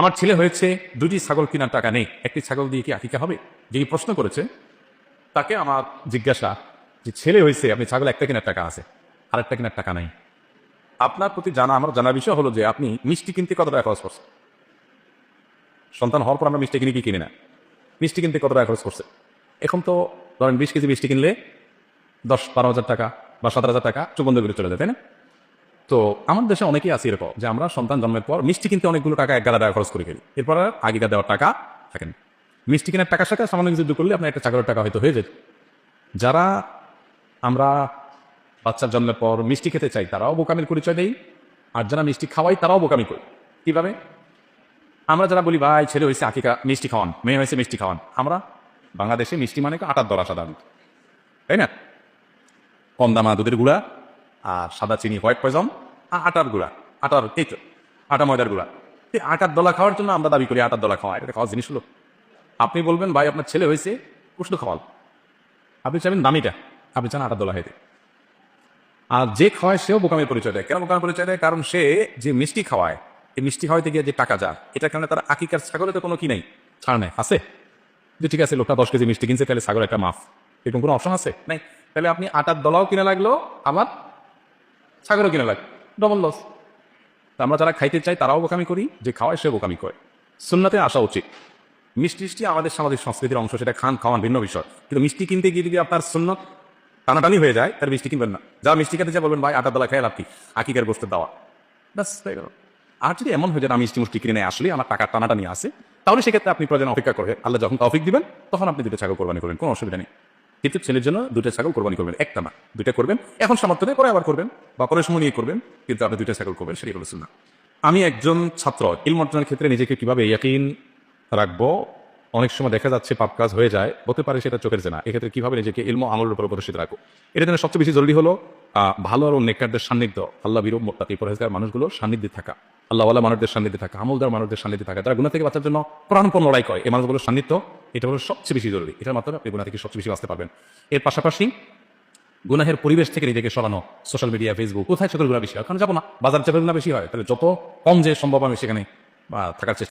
আমার ছেলে হয়েছে, দুটি ছাগল কেনার টাকা নেই। একটি ছাগল দিয়ে কি আকিকা হবে? যিনি প্রশ্ন করেছে? তাকে আমার জিজ্ঞাসা যে, ছেলে হয়েছে, আপনি ছাগল একটা কেনার টাকা আছে, আরেকটা কেনার টাকা নাই। আপনার প্রতি জানা, আমার জানার বিষয় হলো যে, আপনি মিষ্টি কিনতে কত টাকা খরচ করছেন? সন্তান হওয়ার পর আমরা মিষ্টি কিনি কি কিনি না? মিষ্টি কিনতে কত টাকা খরচ করছে? এখন তো ধরেন বিশ কেজি মিষ্টি কিনলে দশ বারো হাজার টাকা বা সতেরো হাজার টাকা চুবন্ধ করে চলে যায়, তাই না? তো আমার দেশে অনেকেই আছে এরকম যে আমরা সন্তান জন্মের পর মিষ্টি কিনতে অনেকগুলো টাকা এক টাকা খরচ করে ফেলি এরপর আর দেওয়ার টাকা থাকে মিষ্টি কেনার টাকার সাথে সামান্য যোগ করলে আপনার একটা চাকরের টাকা হয়তো হয়ে যেত। যারা আমরা বাচ্চার জন্মের পর মিষ্টি খেতে চাই, তারাও বোকামির পরিচয় দেই। আর যারা মিষ্টি খাওয়াই, তারাও বোকামি করি। কীভাবে? আমরা যারা বলি, ভাই, ছেলে হয়েছে আকিকা মিষ্টি খাওয়ান, মেয়ে হয়েছে, মিষ্টি খাওয়ান। আমরা বাংলাদেশে মিষ্টি মানে আটার দরা সাধারণত। তাই না? কম দামা দুধের গুঁড়া আর সাদা চিনি, হোয়াইট পয়জন আটার গুঁড়া, আটার এই তো আটা ময়দার গুঁড়া। এই আটার দলা খাওয়ার জন্য আমরা দাবি করি আটার দলা খাওয়া, এটা খাওয়ার জিনিস হলো। আপনি বলবেন, ভাই, আপনার ছেলে হয়েছে কুষ্ণ খাওয়াল। আপনি চাইবেন দামিটা, আপনি চান আটার দলা খাইতে। আর যে খাওয়ায় সেও বোকামের পরিচয় দেয়। কেন বোকামের পরিচয় দেয়? কারণ সে যে মিষ্টি খাওয়ায়, এই মিষ্টি খাওয়াইতে গিয়ে যে টাকা যা এটা কারণে তার আকিকার ছাগলে তো কোনো কি নেই, ছাড় নেই, আছে? যে ঠিক আছে, লোকটা দশ কেজি মিষ্টি কিনছে, তাহলে ছাগল একটা মাফ। এরকম কোনো অপশন আছে? নাই। তাহলে আপনি আটার দলাও কিনে লাগল আবার ছাগলও কিনে লাগল ডবল লস তা আমরা যারা খাইতে চাই তারাও বোকামি করি যে খাওয়ায় সে বোকামি করে। সুন্নাতে আসা উচিত। মিষ্টি মিষ্টি আমাদের সামাজিক সংস্কৃতির অংশ সেটা খান খাওয়ান ভিন্ন বিষয়। কিন্তু মিষ্টি কিনতে গিয়ে যদি আপনার সুন্নত টানাটানি হয়ে যায় তার মিষ্টি কিনবেন না। যারা মিষ্টি খেতে চায় বলবেন ভাই আটার দলা খেয়ে লাভ কি? আকিকার গোস্তের দাওয়া। ব্যাস হয়ে গেল। আর যদি এমন হয়ে যায় আমি মিষ্টি মুষ্টি কিনে আসলে আমার টাকার টানাটানি আসে তাহলে সেক্ষেত্রে আপনি প্রয়োজন অপেক্ষা করে আল্লাহ যখন তৌফিক দিবেন তখন আপনি দুটো ছাগল কোরবানি করবেন কোনো অসুবিধা নেই। কিন্তু ছেলের জন্য দুটো ছাগল কোরবানি করবেন, একটা না দুইটা করবেন, এখন সামর্থ্য নেই, পরে আবার করবেন। বা পরের সময় নিয়ে করবেন, কিন্তু আপনি দুইটা ছাগল করবেন, সেটাই বলেছেন না আমি একজন ছাত্র, ইলম অর্জনের ক্ষেত্রে নিজেকে কীভাবে ইয়াকিন রাখব? অনেক সময় দেখা যাচ্ছে পাপ কাজ হয়ে যায়, হতে পারে সেটা চোখের জানা। এক্ষেত্রে কীভাবে নিজেকে ইলম আমলের উপর প্রদর্শিত রাখব? এটা জন্য সবচেয়ে বেশি জরুরি হলো ভালো আর নেকারদের সান্নিধ্য। আল্লাহ বিরূপ মোত্তাকি পরেজগার মানুষগুলোর সান্নিধ্যে থাকা। আল্লাহওয়ালা মানুষদের সান্নিধ্যে থাকা, আমলদার মানুষদের সান্নিধ্যে থাকা। যারা গুণা থেকে বাঁচার জন্য প্রাণপণ লড়াই করে, এই মানুষগুলোর সান্নিধ্য এটা হলো সবচেয়ে বেশি জরুরি। এটার মাধ্যমে আপনি গুণা থেকে সবচেয়ে বেশি বাঁচতে পারবেন। এর পাশাপাশি গুনাহের পরিবেশ থেকে নিজেকে সরানো সোশ্যাল মিডিয়া ফেসবুক কোথায় সকল গুণা বেশি হয়? কারণ যাব না, বাজার চাপের গুণা বেশি হয়। তাহলে যত কম যে সম্ভব আমি সেখানে থাকার চেষ্টা